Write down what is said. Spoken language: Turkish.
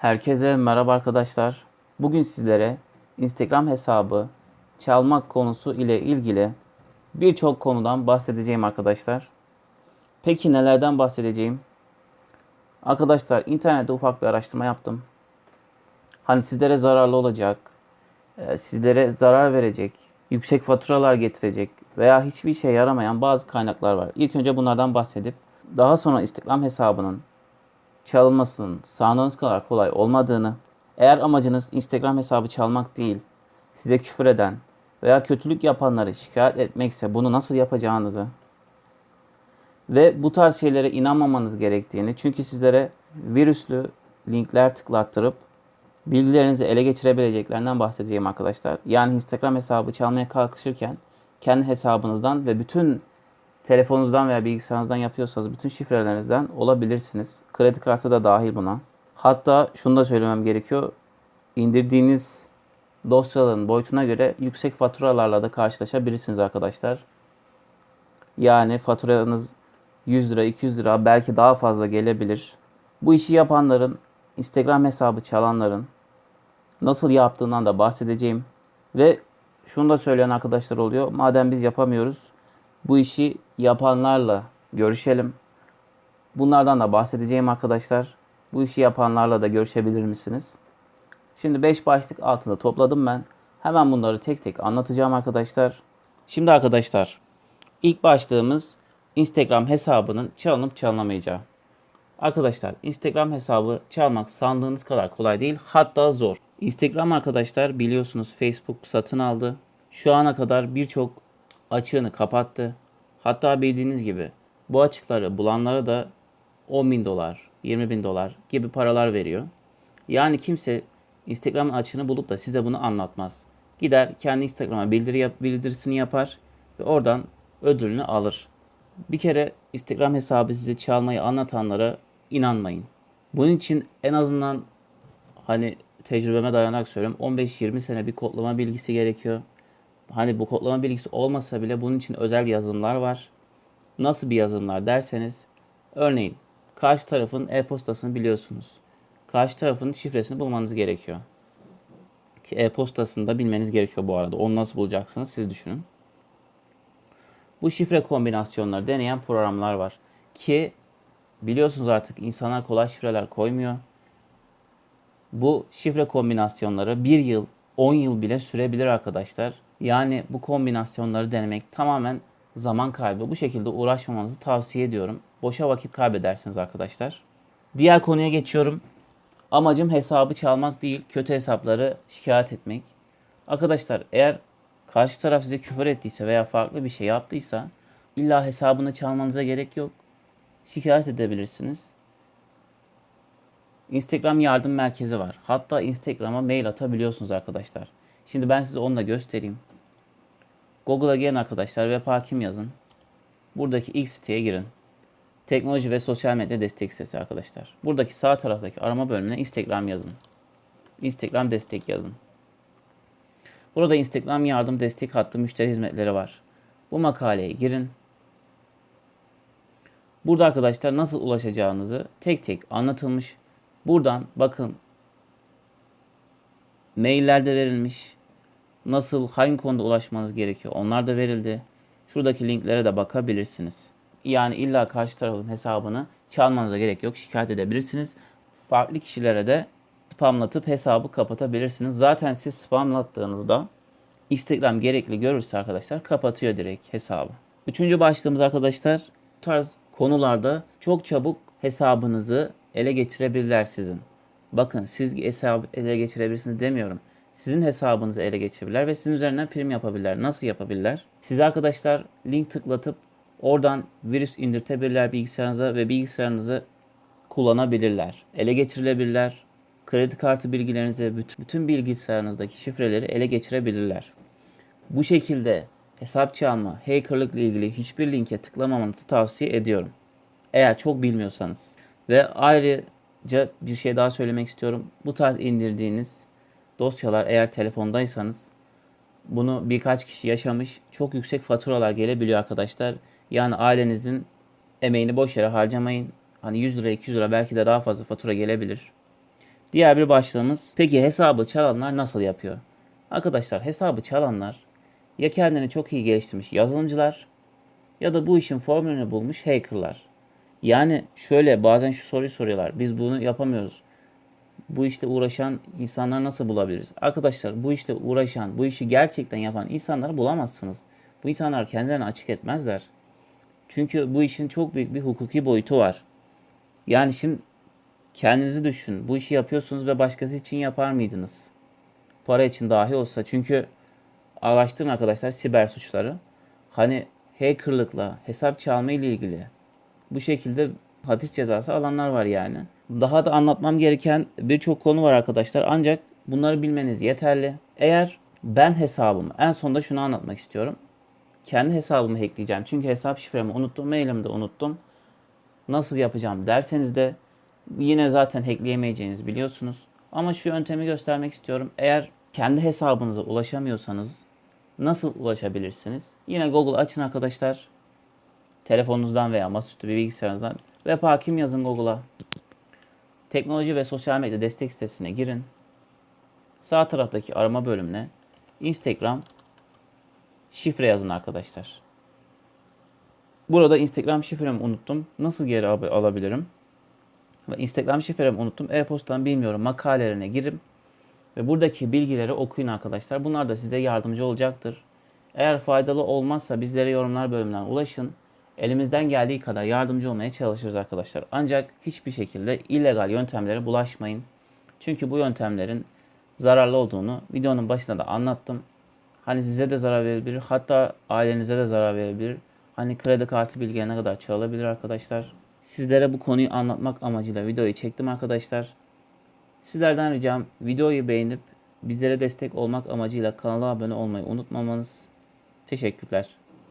Herkese merhaba arkadaşlar. Bugün sizlere Instagram hesabı çalmak konusu ile ilgili birçok konudan bahsedeceğim arkadaşlar. Peki nelerden bahsedeceğim? Arkadaşlar internette ufak bir araştırma yaptım. Hani sizlere zararlı olacak, e, sizlere zarar verecek, yüksek faturalar getirecek veya hiçbir işe yaramayan bazı kaynaklar var. İlk önce bunlardan bahsedip daha sonra Instagram hesabının çalınmasının sandığınız kadar kolay olmadığını, eğer amacınız Instagram hesabı çalmak değil, size küfür eden veya kötülük yapanları şikayet etmekse bunu nasıl yapacağınızı ve bu tarz şeylere inanmamanız gerektiğini çünkü sizlere virüslü linkler tıklattırıp bilgilerinizi ele geçirebileceklerinden bahsedeceğim arkadaşlar. Yani Instagram hesabı çalmaya kalkışırken kendi hesabınızdan ve bütün telefonunuzdan veya bilgisayarınızdan yapıyorsanız bütün şifrelerinizden olabilirsiniz. Kredi kartı da dahil buna. Hatta şunu da söylemem gerekiyor. İndirdiğiniz dosyaların boyutuna göre yüksek faturalarla da karşılaşabilirsiniz arkadaşlar. Yani faturanız 100 lira, 200 lira belki daha fazla gelebilir. Bu işi yapanların, Instagram hesabı çalanların nasıl yaptığından da bahsedeceğim. Ve şunu da söyleyen arkadaşlar oluyor. Madem biz yapamıyoruz, bu işi yapanlarla görüşelim. Bunlardan da bahsedeceğim arkadaşlar. Bu işi yapanlarla da görüşebilir misiniz? Şimdi 5 başlık altında topladım ben. Hemen bunları tek tek anlatacağım arkadaşlar. Şimdi arkadaşlar ilk başlığımız Instagram hesabının çalınıp çalınamayacağı. Arkadaşlar Instagram hesabı çalmak sandığınız kadar kolay değil hatta zor. Instagram arkadaşlar biliyorsunuz Facebook satın aldı. Şu ana kadar birçok açığını kapattı. Hatta bildiğiniz gibi bu açıkları bulanlara da 10 bin dolar, 20 bin dolar gibi paralar veriyor. Yani kimse Instagram açığını bulup da size bunu anlatmaz. Gider kendi Instagram'a bildiri yap, bildirisini yapar ve oradan ödülünü alır. Bir kere Instagram hesabı size çalmayı anlatanlara inanmayın. Bunun için en azından hani tecrübeme dayanarak söylüyorum 15-20 sene bir kodlama bilgisi gerekiyor. Hani bu kodlama bilgisi olmasa bile bunun için özel yazılımlar var. Nasıl bir yazılımlar derseniz örneğin karşı tarafın e-postasını biliyorsunuz. Karşı tarafın şifresini bulmanız gerekiyor. Ki e-postasını da bilmeniz gerekiyor bu arada. Onu nasıl bulacaksınız siz düşünün. Bu şifre kombinasyonları deneyen programlar var. Ki biliyorsunuz artık insanlar kolay şifreler koymuyor. Bu şifre kombinasyonları 1 yıl, 10 yıl bile sürebilir arkadaşlar. Yani bu kombinasyonları denemek tamamen zaman kaybı. Bu şekilde uğraşmamanızı tavsiye ediyorum. Boşa vakit kaybedersiniz arkadaşlar. Diğer konuya geçiyorum. Amacım hesabı çalmak değil, kötü hesapları şikayet etmek. Arkadaşlar eğer karşı taraf size küfür ettiyse veya farklı bir şey yaptıysa illa hesabını çalmanıza gerek yok. Şikayet edebilirsiniz. Instagram yardım merkezi var. Hatta Instagram'a mail atabiliyorsunuz arkadaşlar. Şimdi ben size onu da göstereyim. Google'a gelin arkadaşlar web hakim yazın. Buradaki ilk siteye girin. Teknoloji ve sosyal medya destek sitesi arkadaşlar. Buradaki sağ taraftaki arama bölümüne Instagram yazın. Instagram destek yazın. Burada Instagram yardım destek hattı müşteri hizmetleri var. Bu makaleye girin. Burada arkadaşlar nasıl ulaşacağınızı tek tek anlatılmış. Buradan bakın maillerde verilmiş. Nasıl hangi konuda ulaşmanız gerekiyor onlar da verildi. Şuradaki linklere de bakabilirsiniz. Yani illa karşı tarafın hesabını çalmanıza gerek yok. Şikayet edebilirsiniz. Farklı kişilere de spamlatıp hesabı kapatabilirsiniz. Zaten siz spamlattığınızda Instagram gerekli görürse arkadaşlar kapatıyor direkt hesabı. Üçüncü başlığımız arkadaşlar bu tarz konularda çok çabuk hesabınızı ele geçirebilirler sizin. Bakın siz hesabı ele geçirebilirsiniz demiyorum. Sizin hesabınızı ele geçirebilirler ve sizin üzerinden prim yapabilirler. Nasıl yapabilirler? Size arkadaşlar link tıklatıp oradan virüs indirtebilirler bilgisayarınıza ve bilgisayarınızı kullanabilirler. Ele geçirilebilirler. Kredi kartı bilgilerinizi, bütün bilgisayarınızdaki şifreleri ele geçirebilirler. Bu şekilde hesap çalma, hackerlıkla ilgili hiçbir linke tıklamamanızı tavsiye ediyorum. Eğer çok bilmiyorsanız. Ve ayrıca bir şey daha söylemek istiyorum. Bu tarz indirdiğiniz dosyalar eğer telefondaysanız bunu birkaç kişi yaşamış. Çok yüksek faturalar gelebiliyor arkadaşlar. Yani ailenizin emeğini boş yere harcamayın. Hani 100 lira 200 lira belki de daha fazla fatura gelebilir. Diğer bir başlığımız peki hesabı çalanlar nasıl yapıyor? Arkadaşlar hesabı çalanlar ya kendini çok iyi geliştirmiş yazılımcılar ya da bu işin formülünü bulmuş hackerlar. Yani şöyle bazen şu soruyu soruyorlar. Biz bunu yapamıyoruz. Bu işte uğraşan insanları nasıl bulabiliriz? Arkadaşlar bu işte uğraşan, bu işi gerçekten yapan insanları bulamazsınız. Bu insanlar kendilerini açık etmezler. Çünkü bu işin çok büyük bir hukuki boyutu var. Yani şimdi kendinizi düşünün. Bu işi yapıyorsunuz ve başkası için yapar mıydınız? Para için dahi olsa. Çünkü araştırın arkadaşlar siber suçları. Hani hackerlıkla, hesap çalma ile ilgili bu şekilde hapis cezası alanlar var yani. Daha da anlatmam gereken birçok konu var arkadaşlar. Ancak bunları bilmeniz yeterli. Eğer ben hesabımı en sonda şunu anlatmak istiyorum. Kendi hesabımı hackleyeceğim. Çünkü hesap şifremi unuttum, mailimi de unuttum. Nasıl yapacağım derseniz de yine zaten hackleyemeyeceğinizi biliyorsunuz. Ama şu yöntemi göstermek istiyorum. Eğer kendi hesabınıza ulaşamıyorsanız nasıl ulaşabilirsiniz? Yine Google açın arkadaşlar. Telefonunuzdan veya masaüstü bir bilgisayarınızdan web hakim yazın Google'a. Teknoloji ve sosyal medya destek sitesine girin. Sağ taraftaki arama bölümüne Instagram şifre yazın arkadaşlar. Burada Instagram şifremi unuttum. Nasıl geri al- alabilirim? Instagram şifremi unuttum. E-postan bilmiyorum. Makalelerine girin ve buradaki bilgileri okuyun arkadaşlar. Bunlar da size yardımcı olacaktır. Eğer faydalı olmazsa bizlere yorumlar bölümünden ulaşın. Elimizden geldiği kadar yardımcı olmaya çalışırız arkadaşlar. Ancak hiçbir şekilde illegal yöntemlere bulaşmayın. Çünkü bu yöntemlerin zararlı olduğunu videonun başında da anlattım. Hani size de zarar verebilir. Hatta ailenize de zarar verebilir. Hani kredi kartı bilgilerine kadar çalabilir arkadaşlar. Sizlere bu konuyu anlatmak amacıyla videoyu çektim arkadaşlar. Sizlerden ricam videoyu beğenip bizlere destek olmak amacıyla kanala abone olmayı unutmamanız. Teşekkürler.